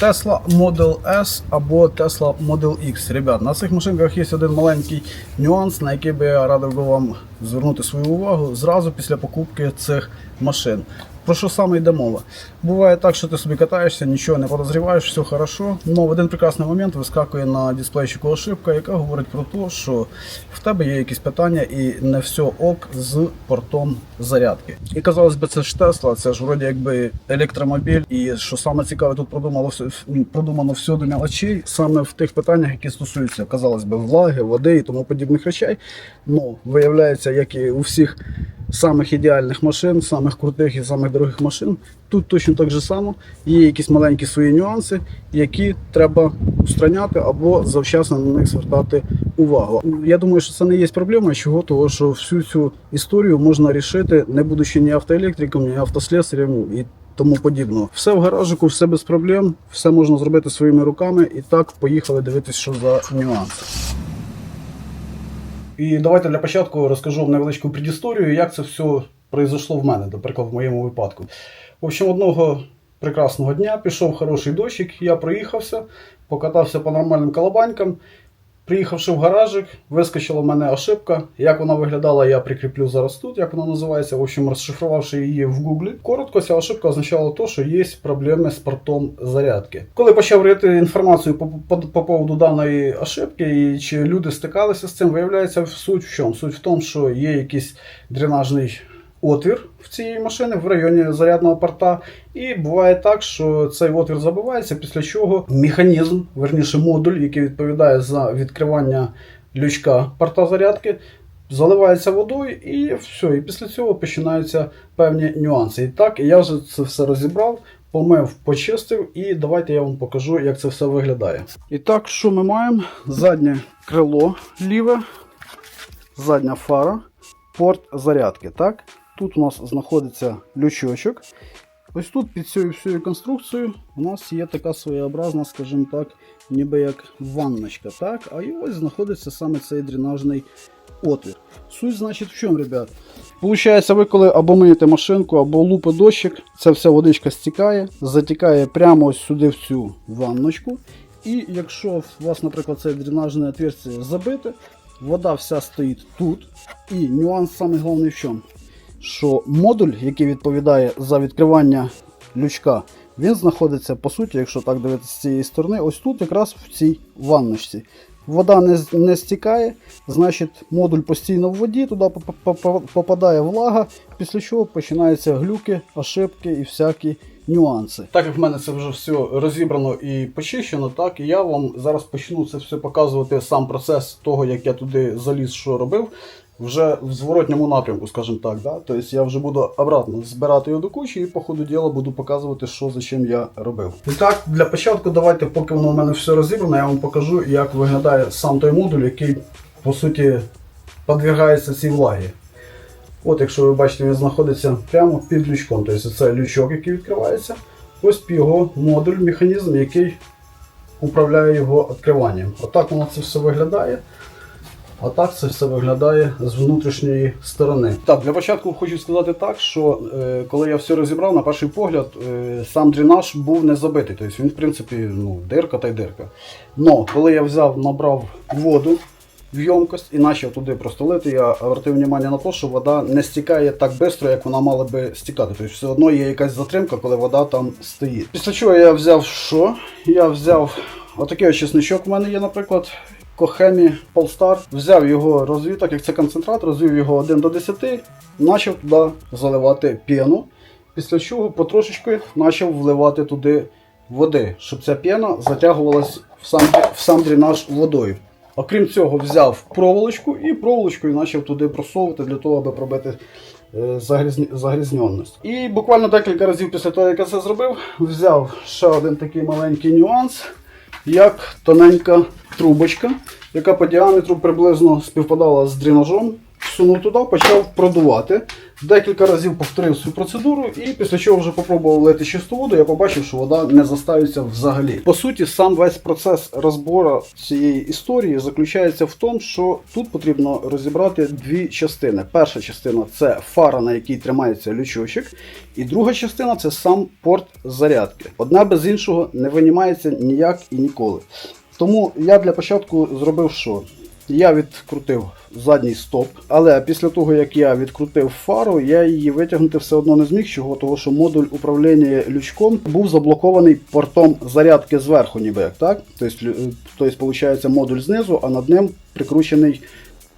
Tesla Model S або Tesla Model X. Ребят, на цих машинках є один маленький нюанс, на який би я радив би вам звернути свою увагу зразу після покупки цих машин. Про що саме йде мова? Буває так, що ти собі катаєшся, нічого не подозріваєш, все хорошо. але в один прекрасний момент вискакує на дисплейчику ошибка, яка говорить про те, що в тебе є якісь питання і не все ок з портом зарядки. І казалось би, це ж Тесла, це ж вроді якби електромобіль. І що саме цікаве, тут продумало продумано все до мелочей, саме в тих питаннях, які стосуються, казалось би, влаги, води і тому подібних речей. Ну, виявляється, як і у всіх самих ідеальних машин, самих крутих і самих дорогих машин. Тут точно так же само. Є якісь маленькі свої нюанси, які треба устраняти або завчасно на них звертати увагу. Я думаю, що це не є проблема, чого того, що всю цю історію можна рішити, не будучи ні автоелектриком, ні автослесарем і тому подібного. Все в гаражику, все без проблем, все можна зробити своїми руками. І так поїхали дивитися, що за нюанси. І давайте для початку розкажу вам невеличку предісторію, як це все произошло в мене, наприклад, в моєму випадку. В общем, одного прекрасного дня пішов хороший дощик, я проїхався, покатався по нормальним колобанькам. Приїхавши в гаражик, вискочила в мене ошибка. Як вона виглядала, я прикріплю зараз тут, як вона називається. В общем, розшифрувавши її в гуглі. Коротко, ця ошибка означала то, що є проблеми з портом зарядки. Коли почав рити інформацію по, по, по поводу даної ошибки, і чи люди стикалися з цим, виявляється суть в чому? Суть в тому, що є якийсь дренажний отвір в цієї машини в районі зарядного порта. І буває так, що цей отвір забивається, після чого механізм, верніше модуль, який відповідає за відкривання лючка порта зарядки, заливається водою і все. І після цього починаються певні нюанси. І так, я вже це все розібрав. Помив, почистив, і давайте я вам покажу, як це все виглядає. І так, що ми маємо? Заднє крило ліве, задня фара, порт зарядки. Так? Тут у нас знаходиться лючочок. Ось тут під цією всією конструкцією у нас є така своєобразна, скажімо так, ніби як ванночка. Так? А і ось знаходиться саме цей дренажний отвір. Суть, значить, в чому, ребят? Получається, ви коли або миєте машинку, або лупи дощик, ця вся водичка стікає, затікає прямо ось сюди в цю ванночку. І якщо у вас, наприклад, це дренажне отверстие забите, вода вся стоїть тут. І нюанс саме в чому? Що модуль, який відповідає за відкривання лючка, він знаходиться, по суті, якщо так дивитися з цієї сторони, ось тут якраз в цій ванночці. Вода не, не стікає, значить модуль постійно в воді, туди поп- поп- попадає влага, після чого починаються глюки, ошибки і всякі нюанси. Так як в мене це вже все розібрано і почищено, так і я вам зараз почну це все показувати сам процес того, як я туди заліз, що робив. Вже в зворотньому напрямку, скажімо так. Да? Тобто я вже буду обратно збирати його до кучі і по ходу діла буду показувати, що за чим я робив. І так, для початку давайте, поки воно в мене все розібрано, я вам покажу, як виглядає сам той модуль, який по суті підвергається цій влагі. От, якщо ви бачите, він знаходиться прямо під лючком. Тобто це лючок, який відкривається. Ось його модуль, механізм, який управляє його відкриванням. Отак воно це все виглядає. А так це все виглядає з внутрішньої сторони. Так, для початку хочу сказати так, що е, коли я все розібрав, на перший погляд, е, сам дренаж був не забитий. Тобто він, в принципі, ну, дирка та й дирка. Но коли я взяв, набрав воду в ємкость і почав туди просто лити, я обратив увагу на те, що вода не стікає так швидко, як вона мала би стікати. Тобто все одно є якась затримка, коли вода там стоїть. Після чого я взяв що? Я взяв отакий чесничок в мене є, наприклад. Кохемі Polestar, взяв його розвів, так як це концентрат, розвів його 1 до 10, почав туди заливати піну. Після чого потрошечки почав вливати туди води, щоб ця піна затягувалась в сам, в сам дренаж водою. Окрім цього, взяв проволочку і проволочкою почав туди просовувати для того, аби пробити е, загрізньонність. І буквально декілька разів після того, як я це зробив, взяв ще один такий маленький нюанс, як тоненька трубочка, яка по діаметру приблизно співпадала з дренажом. Сунув туди, почав продувати. Декілька разів повторив цю процедуру, і після чого вже попробував лити чисту воду, я побачив, що вода не застаюється взагалі. По суті, сам весь процес розбору цієї історії заключається в тому, що тут потрібно розібрати дві частини. Перша частина це фара, на якій тримається лючочок, і друга частина це сам порт зарядки. Одна без іншого не винімається ніяк і ніколи. Тому я для початку зробив що? Я відкрутив задній стоп, але після того, як я відкрутив фару, я її витягнути все одно не зміг, чого того, що модуль управління лючком був заблокований портом зарядки зверху, ніби як так. Тобто, тобто, виходить, модуль знизу, а над ним прикручений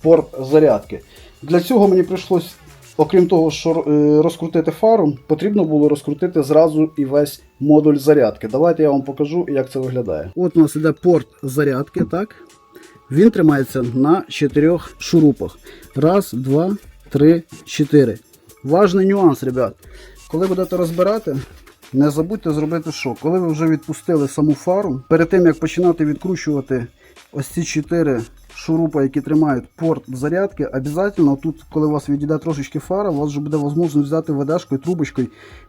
порт зарядки. Для цього мені прийшлось, окрім того, що е, розкрутити фару, потрібно було розкрутити зразу і весь модуль зарядки. Давайте я вам покажу, як це виглядає. От у нас іде порт зарядки, так? Він тримається на чотирьох шурупах. Раз, два, три, чотири. Важний нюанс, ребят. Коли будете розбирати, не забудьте зробити що. Коли ви вже відпустили саму фару, перед тим як починати відкручувати ось ці чотири шурупа, які тримають порт зарядки, обов'язково тут, коли у вас відійде трошечки фара, у вас вже буде можливість взяти ведешкою, трубочкою,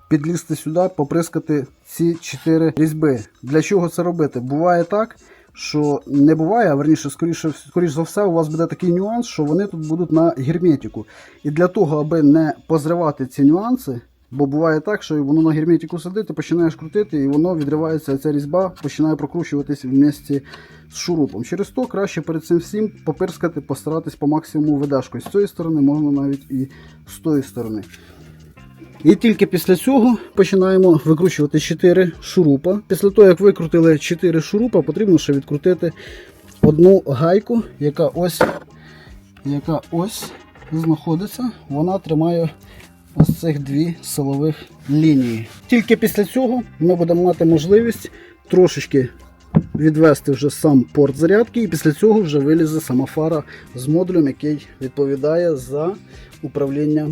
підлізти сюди, поприскати ці чотири різьби. Для чого це робити? Буває так, що не буває, а верніше, скоріше, скоріш за все, у вас буде такий нюанс, що вони тут будуть на герметику. І для того, аби не позривати ці нюанси, бо буває так, що воно на герметику сидить, ти починаєш крутити, і воно відривається, ця різьба починає прокручуватись в місці з шурупом. Через то краще перед цим всім попирскати, постаратись по максимуму видашкою. З цієї сторони можна навіть і з тої сторони. І тільки після цього починаємо викручувати 4 шурупа. Після того, як викрутили 4 шурупа, потрібно ще відкрутити одну гайку, яка ось, яка ось знаходиться. Вона тримає ось цих дві силових лінії. Тільки після цього ми будемо мати можливість трошечки відвести вже сам порт зарядки, і після цього вже вилізе сама фара з модулем, який відповідає за управління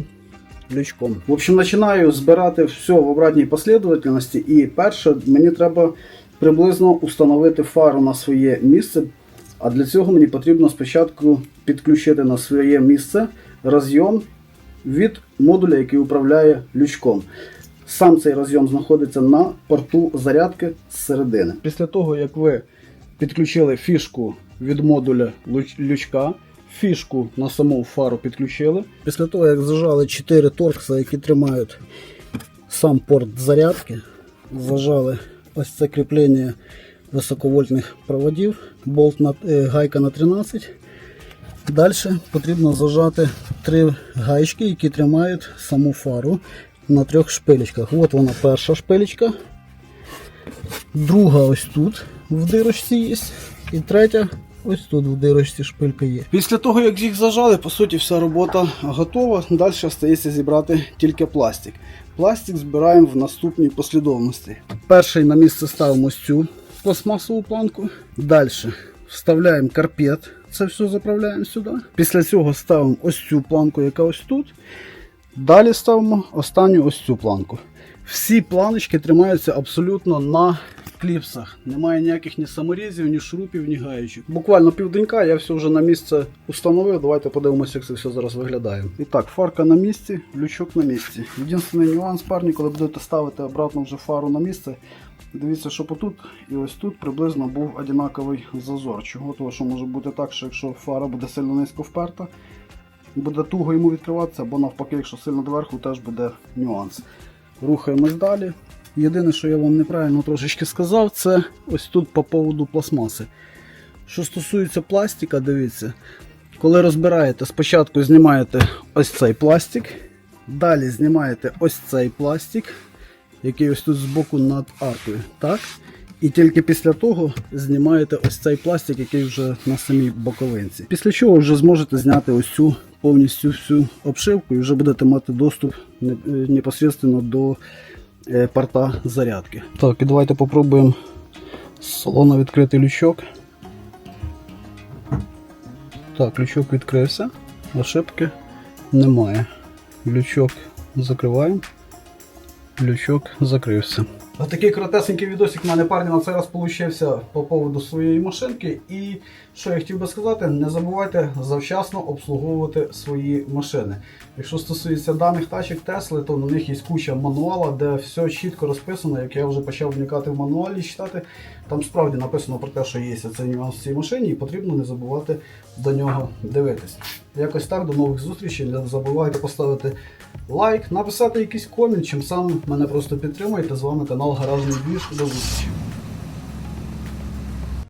лючком. В общем, починаю збирати все в обратній послідовності. І перше, мені треба приблизно установити фару на своє місце. А для цього мені потрібно спочатку підключити на своє місце розйом від модуля, який управляє лючком. Сам цей розйом знаходиться на порту зарядки з середини. Після того, як ви підключили фішку від модуля лючка, фішку на саму фару підключили. Після того, як зажали 4 торкса, які тримають сам порт зарядки, зажали ось це кріплення високовольтних проводів, болт на, е, гайка на 13. Далі потрібно зажати три гаєчки, які тримають саму фару на трьох шпилечках. От вона перша шпилечка, друга ось тут в дирочці є, і третя ось тут в дирочці шпилька є. Після того, як їх зажали, по суті, вся робота готова. Далі залишається зібрати тільки пластик. Пластик збираємо в наступній послідовності. Перший на місце ставимо цю пластмасову планку. Далі вставляємо карпет, це все заправляємо сюди. Після цього ставимо ось цю планку, яка ось тут. Далі ставимо останню ось цю планку. Всі планочки тримаються абсолютно на кліпсах. Немає ніяких ні саморізів, ні шурупів, ні гаючок. Буквально південька я все вже на місце установив. Давайте подивимося, як це все зараз виглядає. І так, фарка на місці, лючок на місці. Єдиний нюанс, парні, коли будете ставити обратно вже фару на місце. Дивіться, що отут і ось тут приблизно був однаковий зазор. Чого? Тому що може бути так, що якщо фара буде сильно низько вперта, буде туго йому відкриватися, або навпаки, якщо сильно доверху, теж буде нюанс. Рухаємось далі. Єдине, що я вам неправильно трошечки сказав, це ось тут по поводу пластмаси. Що стосується пластика, дивіться, коли розбираєте, спочатку знімаєте ось цей пластик, далі знімаєте ось цей пластик, який ось тут збоку над аркою. Так? І тільки після того знімаєте ось цей пластик, який вже на самій боковинці. Після чого вже зможете зняти ось цю повністю всю обшивку і вже будете мати доступ е, непосредственно до порта зарядки. Так, і давайте попробуємо з салону відкрити лючок. Так, лючок відкрився, ошибки немає. Лючок закриваємо. Лючок закрився. Такий коротесенький відосик в мене парні на цей раз получився по поводу своєї машинки. І що я хотів би сказати, не забувайте завчасно обслуговувати свої машини. Якщо стосується даних тачок Тесли, то на них є куча мануала, де все чітко розписано. Як я вже почав вникати в мануалі читати, там справді написано про те, що є цей нюанс в цій машині, і потрібно не забувати до нього дивитись. Якось так, до нових зустрічей. Не забувайте поставити лайк, написати якийсь комент, чим сам мене просто підтримуєте. З вами канал Гаражний Двіж. До зустрічі.